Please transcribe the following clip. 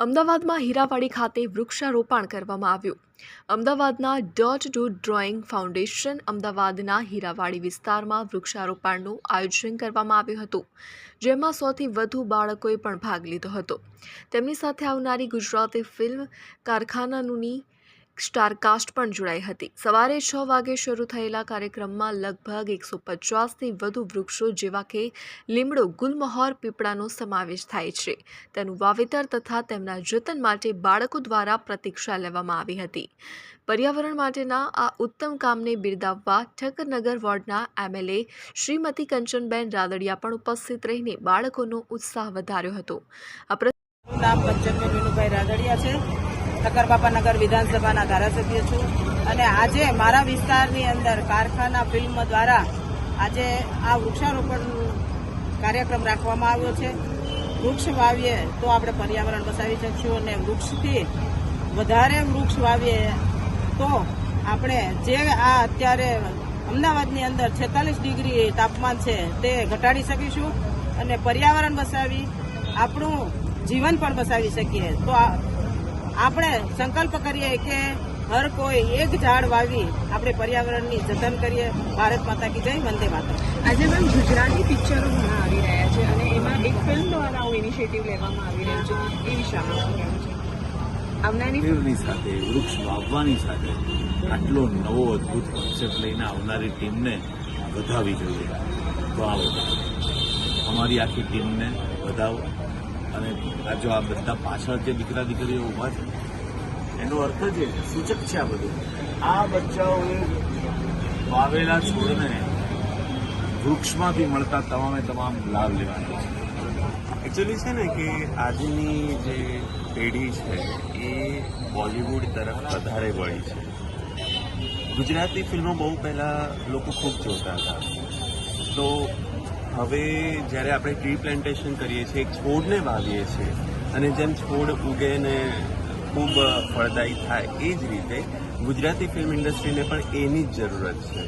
અમદાવાદમાં હીરાવાડી ખાતે વૃક્ષારોપણ કરવામાં આવ્યું. અમદાવાદના ડોટ ટુ ડ્રોઈંગ ફાઉન્ડેશન અમદાવાદના હીરાવાડી વિસ્તારમાં વૃક્ષારોપણનું આયોજન કરવામાં આવ્યું હતું, જેમાં સૌથી વધુ બાળકોએ પણ ભાગ લીધો હતો. તેમની સાથે આવનારી ગુજરાતી ફિલ્મ કારખાનાનુની સ્ટારકાસ્ટ પણ જોડાઈ હતી. સવારે છ વાગે શરૂ થયેલા કાર્યક્રમમાં લગભગ એકસો પચાસથી વધુ વૃક્ષો જેવા કે લીમડો, ગુલમહોર પીપળાનો સમાવેશ થાય છે. તેનું વાવેતર તથા તેમના જતન માટે બાળકો દ્વારા પ્રતીક્ષા લેવામાં આવી હતી. પર્યાવરણ માટેના આ ઉત્તમ કામને બિરદાવવા ઠક્કરનગર વોર્ડના એમએલએ શ્રીમતી કંચનબેન રાદડિયા પણ ઉપસ્થિત રહીને બાળકોનો ઉત્સાહ વધાર્યો હતો. આ નામ કંચનબેન વિનુભાઈ રાદડિયા છે. ઠક્કરબાપાનગર વિધાનસભાના ધારાસભ્ય છું. અને આજે મારા વિસ્તારની અંદર કારખાના ફિલ્મ દ્વારા આજે આ વૃક્ષારોપણ કાર્યક્રમ રાખવામાં આવ્યો છે. વૃક્ષ વાવીએ તો આપણે પર્યાવરણ બચાવી શકશું અને વૃક્ષથી વધારે વૃક્ષ વાવીએ તો આપણે જે આ અત્યારે અમદાવાદની અંદર છેતાલીસ ડિગ્રી તાપમાન છે તે ઘટાડી શકીશું અને પર્યાવરણ બચાવી આપણું જીવન પણ બચાવી શકીએ. તો આપણે સંકલ્પ કરીએ કે હર કોઈ એક ઝાડ વાવી આપણે પર્યાવરણની જતન કરીએ. ભારત માતા કી જય વંદે માતા આજે મેમ ગુજરાતી પિક્ચરો ઘણા આવી રહ્યા છે અને એમાં એક ફિલ્મ દ્વારા આવું ઇનિશિયેટિવ લેવામાં આવી રહ્યું છે. એ વિશે આપનું શું કહેવું છે? આવનારની સાથે વૃક્ષ વાવવાની સાથે આટલો નવો અદ્ભુત કોન્સેપ્ટ લઈને આવનારી ટીમને વધાવી જોઈએ. તો આ વધાવો અમારી આખી ટીમને વધાવો. અને આ જો આ બધા પાછળ જે દીકરા દીકરીઓ ઊભા છે, એનો અર્થ જ સૂચક છે આ બધું. આ બચ્ચાઓએ વાવેલા છોડને વૃક્ષમાંથી મળતા તમામે તમામ લાભ લેવાનો છે. એકચ્યુઅલી છે ને કે આજની જે પેઢી છે, એ બોલિવૂડ તરફ વધારે વળી છે. ગુજરાતી ફિલ્મો બહુ પહેલાં લોકો ખૂબ જોતા હતા. તો હવે જ્યારે આપણે ટ્રી પ્લાન્ટેશન કરીએ છીએ, એક છોડને વાવીએ છીએ, અને જેમ છોડ ઉગે ને ખૂબ ફળદાયી થાય, એ જ રીતે ગુજરાતી ફિલ્મ ઇન્ડસ્ટ્રીને પણ એની જ જરૂરત છે.